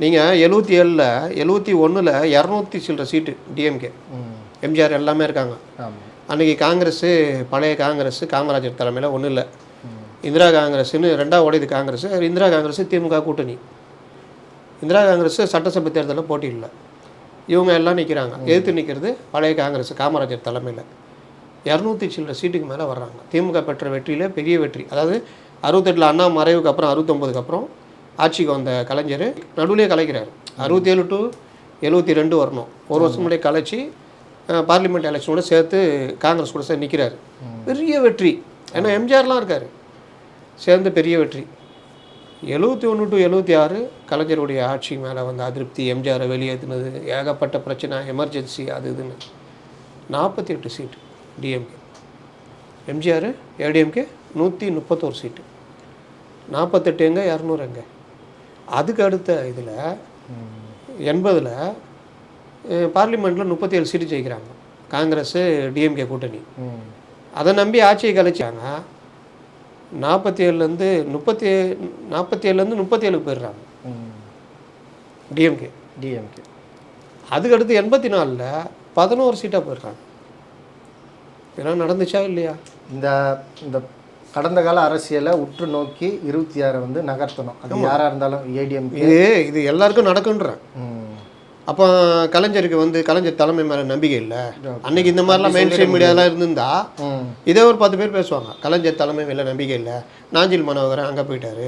நீங்கள் எழுபத்தி ஏழில் எழுபத்தி ஒன்றில் இரநூத்தி சில்லற சீட்டு டிஎம்கே எம்ஜிஆர் எல்லாமே இருக்காங்க. அன்றைக்கி காங்கிரஸு பழைய காங்கிரஸ் காமராஜர் தலைமையில் ஒன்றும் இல்லை இந்திரா காங்கிரஸ்னு ரெண்டாவது உடையது காங்கிரஸ். இந்திரா காங்கிரஸ் திமுக கூட்டணி. இந்திரா காங்கிரஸ் சட்டசபை தேர்தலில் போட்டி இல்லை. இவங்க எல்லாம் நிற்கிறாங்க எதிர்த்து நிற்கிறது பழைய காங்கிரஸ் காமராஜர் தலைமையில். இரநூத்தி சில்லற சீட்டுக்கு மேலே வர்றாங்க. திமுக பெற்ற வெற்றியில் பெரிய வெற்றி. அதாவது அறுபத்தெட்டில் அண்ணா மறைவுக்கு அப்புறம் அறுபத்தொம்போதுக்கு அப்புறம் ஆட்சிக்கு வந்த கலைஞர். நடுவுலேயே கலைக்கிறார். அறுபத்தி ஏழு டு எழுபத்தி ரெண்டு வரணும். ஒரு வருஷம் முன்னாடியே கலைச்சி பார்லிமெண்ட் எலெக்ஷனோட சேர்த்து காங்கிரஸ் கூட சேர்ந்து நிற்கிறார் பெரிய வெற்றி. ஏன்னா எம்ஜிஆர்லாம் இருக்கார். சேர்ந்து பெரிய வெற்றி. எழுபத்தி ஒன்று டு எழுபத்தி ஆறு கலைஞருடைய ஆட்சி மேலே வந்து அதிருப்தி எம்ஜிஆரை வெளியேற்றினது ஏகப்பட்ட பிரச்சனை எமர்ஜென்சி அது இதுன்னு. நாற்பத்தி எட்டு சீட்டு டிஎம்கே எம்ஜிஆர் ஏடிஎம்கே நூற்றி முப்பத்தோரு சீட்டு. நாற்பத்தெட்டு எங்கே இரநூறு எங்கே அதுக்கு அடுத்த இதில் எண்பதில் பார்லிமெண்ட்டில் முப்பத்தி ஏழு சீட்டு ஜெயிக்கிறாங்க. காங்கிரஸ் டிஎம்கே கூட்டணி. அதை நம்பி ஆட்சியை கலைச்சாங்க. நாற்பத்தி ஏழுலேருந்து முப்பத்தி நாற்பத்தி ஏழுலேருந்து முப்பத்தி ஏழுக்கு போயிடுறாங்க. டிஎம்கே. டிஎம்கே. அதுக்கடுத்து எண்பத்தி நாலில் பதினோரு சீட்டாக போயிடுறாங்க. இதெல்லாம் நடந்துச்சா இல்லையா? இந்த இந்த கடந்த கால அரசியலை உற்று நோக்கி இருபத்தி ஆறை வந்து நகர்த்தணும். அது யாராக இருந்தாலும் ஏடிஎம்கே இது இது எல்லாருக்கும் நடக்குன்றேன் ம். அப்போ கலைஞருக்கு வந்து கலைஞர் தலைமை மேலே நம்பிக்கை இல்லை. அன்னைக்கு இந்த மாதிரிலாம் மெயின் ஸ்ட்ரீம் மீடியாலாம் இருந்திருந்தா இதே ஒரு பத்து பேர் பேசுவாங்க. கலைஞர் தலைமை மேலே நம்பிக்கை இல்லை. நாஞ்சில் மனோகரன் அங்கே போயிட்டாரு.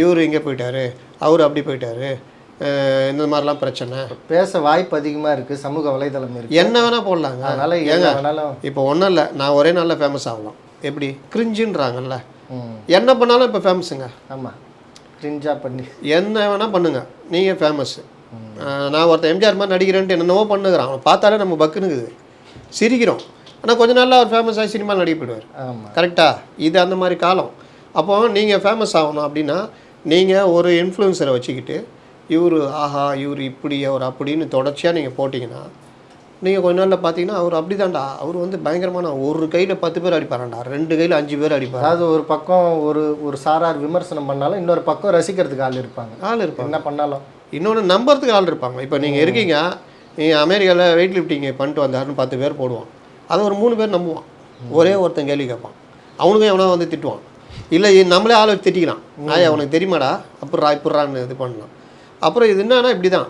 இவர் இங்கே போயிட்டாரு. அவர் அப்படி போயிட்டாரு. இந்த மாதிரிலாம் பிரச்சனை. பேச வாய்ப்பு அதிகமாக இருக்குது சமூக வலைதளம் இருக்குது என்ன வேணால் போடலாங்க. அதனால் வேணாலும் இப்போ ஒன்றும் இல்லை. நான் ஒரே நாளில் ஃபேமஸ் ஆகலாம். எப்படி? கிரிஞ்சுன்றாங்கல்ல என்ன பண்ணாலும் இப்போ ஃபேமஸுங்க ஆமாம் கிரிஞ்சா பண்ணி. என்ன வேணால் பண்ணுங்க. நீங்கள் ஃபேமஸ்ஸு நான் ஒருத்தன் எம்ஜிஆர் மாதிரி நடிக்கிறேன்ட்டு என்னென்னவோ பண்ணுகிறான். அவனை பார்த்தாலே நம்ம பக்குனுக்குது சிரிக்கிறோம். ஆனால் கொஞ்ச நாளில் அவர் ஃபேமஸ் ஆகி சினிமாவில் நடிக்க போயிடுவார் கரெக்டாக இது அந்த மாதிரி காலம். அப்போ நீங்கள் ஃபேமஸ் ஆகணும் அப்படின்னா நீங்கள் ஒரு இன்ஃப்ளூயன்சரை வச்சுக்கிட்டு இவர் ஆஹா இவர் இப்படி அவர் அப்படின்னு தொடர்ச்சியாக நீங்கள் போட்டிங்கன்னா நீங்கள் கொஞ்ச நாளில் பார்த்தீங்கன்னா அவர் அப்படி தான்டா அவர் வந்து பயங்கரமான ஒரு கையில் பத்து பேர் அடிப்பாராண்டா ரெண்டு கையில் அஞ்சு பேர் அடிப்பார். அதாவது ஒரு பக்கம் ஒரு ஒரு சாரார் விமர்சனம் பண்ணாலும் இன்னொரு பக்கம் ரசிக்கிறதுக்கு ஆள் இருப்பாங்க. ஆள் இருப்பாங்க. என்ன பண்ணாலும். இன்னொன்று நம்புறதுக்கு ஆள் இருப்பாங்க. இப்போ நீங்கள் இருக்கீங்க நீங்கள் அமெரிக்காவில் வெயிட் லிஃப்டிங் பண்ணிட்டு வந்தாருன்னு பத்து பேர் போடுவான். அதை ஒரு மூணு பேர் நம்புவான். ஒரே ஒருத்தன் கேள்வி கேட்பான். அவனுக்கும் எவனா வந்து திட்டுவான். இல்லை நம்மளே ஆள் திட்டிக்கலாம். ஆயா அவனுக்கு தெரியுமாடா? அப்புறம் இப்பட்றான்னு இது பண்ணலாம். அப்புறம் இது என்னன்னா இப்படி தான்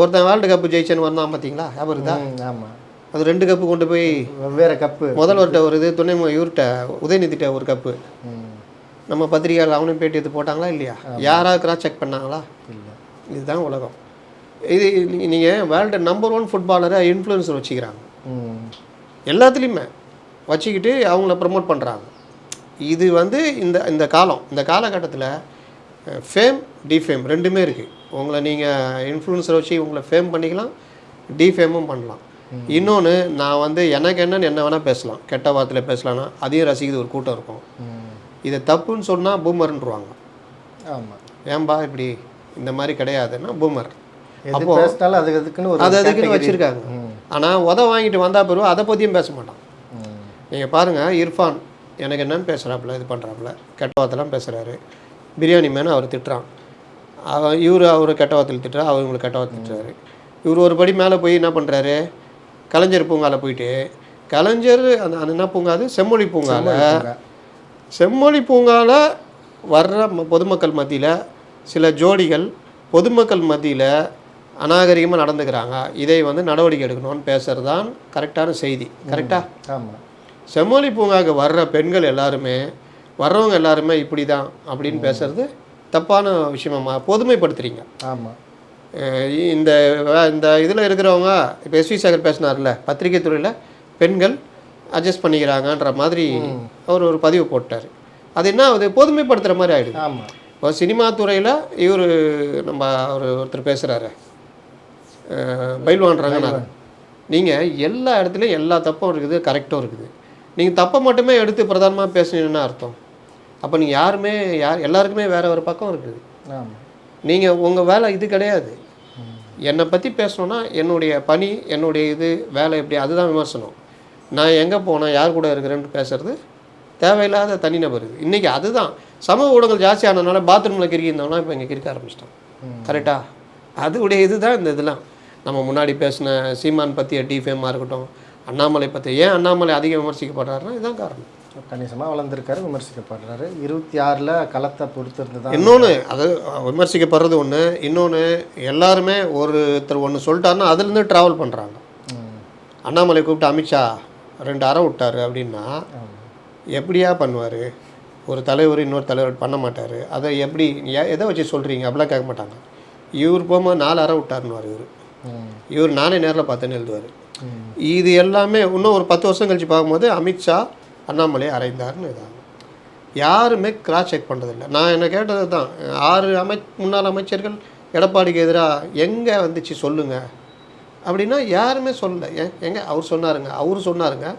ஒருத்தன் வேர்ல்டு கப்பு ஜெயிச்சேன்னு வந்தான் பார்த்தீங்களா? ஞாபகம் இருக்கா? ஆமாம் அது ரெண்டு கப்பு கொண்டு போய் வெவ்வேறு கப்பு. முதல்வர்கிட்ட ஒரு இது துணை இவர்கிட்ட உதயநிதிட்ட ஒரு கப்பு. நம்ம பத்திரிகையாளர் அவனையும் பேட்டி எடுத்து போட்டாங்களா இல்லையா? யாராவது செக் பண்ணாங்களா? இல்லை. இதுதான் உலகம். இது நீங்கள் வேர்ல்டு நம்பர் ஒன் ஃபுட்பாலரை இன்ஃப்ளூயன்சர் வச்சுக்கிறாங்க. எல்லாத்துலேயுமே வச்சுக்கிட்டு அவங்கள ப்ரமோட் பண்ணுறாங்க இது வந்து இந்த இந்த காலம் இந்த காலகட்டத்தில் ஃபேம் டிஃபேம் ரெண்டுமே இருக்குது உங்களை நீங்கள் இன்ஃப்ளூயன்சர் வச்சு உங்களை ஃபேம் பண்ணிக்கலாம் டிஃபேமும் பண்ணலாம். இன்னொன்று நான் வந்து எனக்கு என்னன்னு என்ன வேணால் பேசலாம். கெட்ட வார்த்தையில் பேசலாம்னா அதையும் ரசிக்குது ஒரு கூட்டம் இருக்கும். இதை தப்புன்னு சொன்னால் பூமர்ன்றுவாங்க. ஆமாம் ஏன்பா இப்படி? இந்த மாதிரி கிடையாதுன்னா பூமர். பேசினாலும் அதுக்கு அதுக்குன்னு ஒரு அது அதுக்குன்னு வச்சுருக்காங்க. ஆனால் உத வாங்கிட்டு வந்தால் பிறகு அதை பற்றியும் பேச மாட்டான். நீங்கள் பாருங்கள் இர்ஃபான் எனக்கு என்னன்னு பேசுகிறாப்புல இது பண்ணுறாப்புல கெட்ட வார்த்தைலாம் பேசுகிறாரு பிரியாணி மேனு அவர் திட்டுறான். இவர் அவர் கெட்ட வார்த்தையில் திட்டுறா அவர் இவங்களுக்கு கெட்ட வார்த்தை திட்டுறாரு. இவர் ஒரு படி மேலே போய் என்ன பண்ணுறாரு கலைஞர் பூங்கால போயிட்டு கலைஞர் அந்த அந்த என்ன பூங்கா அது? செம்மொழி பூங்கால. பூங்கா. செம்மொழி பூங்கால வர்ற பொதுமக்கள் மத்தியில் சில ஜோடிகள் பொதுமக்கள் மத்தியில் அநாகரிகமாக நடந்துக்கிறாங்க. இதை வந்து நடவடிக்கை எடுக்கணும்னு பேசுகிறது தான் கரெக்டான செய்தி. கரெக்டாக ஆமாம் செம்மொழி பூங்காவுக்கு வர்ற பெண்கள் எல்லாருமே வர்றவங்க எல்லாருமே இப்படி தான் அப்படின்னு பேசுறது தப்பான விஷயமா பொதுமைப்படுத்துறீங்க. ஆமாம் இந்த இந்த இதில் இருக்கிறவங்க இப்போ எஸ்வி சேகர் பேசினார்ல பத்திரிகை துறையில் பெண்கள் அட்ஜஸ்ட் பண்ணிக்கிறாங்கன்ற மாதிரி அவர் ஒரு பதிவு போட்டார். அது என்ன ஆகுது? பொதுமைப்படுத்துகிற மாதிரி ஆயிடுது. ஆமாம் இப்போ சினிமா துறையில் இவர் நம்ம அவர் ஒருத்தர் பேசுகிறாரு பயில்வான் ரங்கநாதன். நீங்கள் எல்லா இடத்துலையும் எல்லா தப்பும் இருக்குது கரெக்டும் இருக்குது. நீங்கள் தப்பை மட்டுமே எடுத்து பிரதானமாக பேசுனீங்கன்னா அர்த்தம்? அப்போ நீங்கள் யாருமே யார் எல்லாருக்குமே வேற ஒரு பக்கம் இருக்குது. நீங்கள் உங்கள் வேலை இது கிடையாது. என்னை பற்றி பேசணுன்னா என்னுடைய பணி என்னுடைய இது வேலை எப்படி அதுதான் விமர்சனம். நான் எங்கே போனேன் யார் கூட இருக்கிறேன்னு பேசுறது தேவையில்லாத தனிநபர் இது. இன்றைக்கி அதுதான். சமூக ஊடகங்கள் ஜாஸ்தி ஆனதுனால பாத்ரூமில் கிறுக்கி இருந்தவனா இப்போ இங்கே கிறுக்க ஆரம்பிச்சிட்டோம் கரெக்டா அதுடைய இதுதான் இந்த இதெல்லாம். நம்ம முன்னாடி பேசின சீமான் பற்றிய டிஃபேமாக இருக்கட்டும் அண்ணாமலை பற்றி ஏன் அண்ணாமலை அதிகம் விமர்சிக்கப்படுறாருன்னா இதுதான் காரணம். கணிசமாக வளர்ந்துருக்காரு விமர்சிக்கப்படுறாரு. இருபத்தி ஆறில் களத்தை பொறுத்திருந்து தான் இன்னொன்று அது விமர்சிக்கப்படுறது ஒன்று இன்னொன்று எல்லாருமே ஒருத்தர் ஒன்று சொல்லிட்டாருன்னா அதுலேருந்து ட்ராவல் பண்ணுறாங்க. அண்ணாமலை கூப்பிட்டு அமித்ஷா ரெண்டு அறை விட்டாரு அப்படின்னா எப்படியா பண்ணுவார்? ஒரு தலைவர் இன்னொரு தலைவர் பண்ண மாட்டார். அதை எப்படி எதை வச்சு சொல்கிறீங்க அப்படிலாம் கேட்க மாட்டாங்க. இவர் போகும்போது நாலு அறை விட்டாருன்னுவார் இவர். இவர் நானே நேரில் பார்த்தேன்னு எழுதுவார். இது எல்லாமே இன்னும் ஒரு பத்து வருஷம் கழிச்சு பார்க்கும்போது அமித்ஷா அண்ணாமலை அறைந்தார்னு இதாகும். யாருமே கிராஸ் செக் பண்ணுறதில்ல நான் என்ன கேட்டது தான் ஆறு அமை முன்னாள் அமைச்சர்கள் எடப்பாடிக்கு எதிராக எங்கே வந்துச்சு சொல்லுங்க. அப்படின்னா யாருமே சொல்லல. ஏ- எங்க அவர் சொன்னாருங்க அவர் சொன்னாருங்க.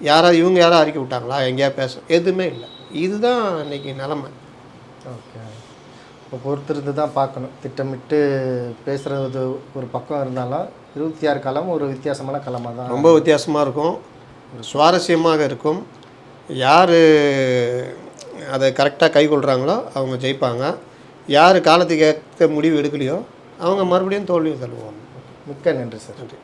யாராவது இவங்க யாராவது அறிக்கை விட்டாங்களா எங்கேயா பேச எதுவுமே இல்லை. இதுதான் இன்னைக்கு நிலமை. ஓகே. இப்போ பொறுத்திருந்து தான் பார்க்கணும். திட்டமிட்டு பேசுகிறது ஒரு பக்கம் இருந்தாலும் இருபத்தி ஆறு களம் ஒரு வித்தியாசமான களமாக தான் ரொம்ப வித்தியாசமாக இருக்கும். சுவாரஸ்யமாக இருக்கும். யார் அதை கரெக்டாக கைக்கொள்கிறாங்களோ அவங்க ஜெயிப்பாங்க. யார் காலத்துக்கு ஏற்ற முடிவு எடுக்கலையோ அவங்க மறுபடியும் தோல்வியை தள்ளுவாங்க. மிக்க நன்றி சார். நன்றி.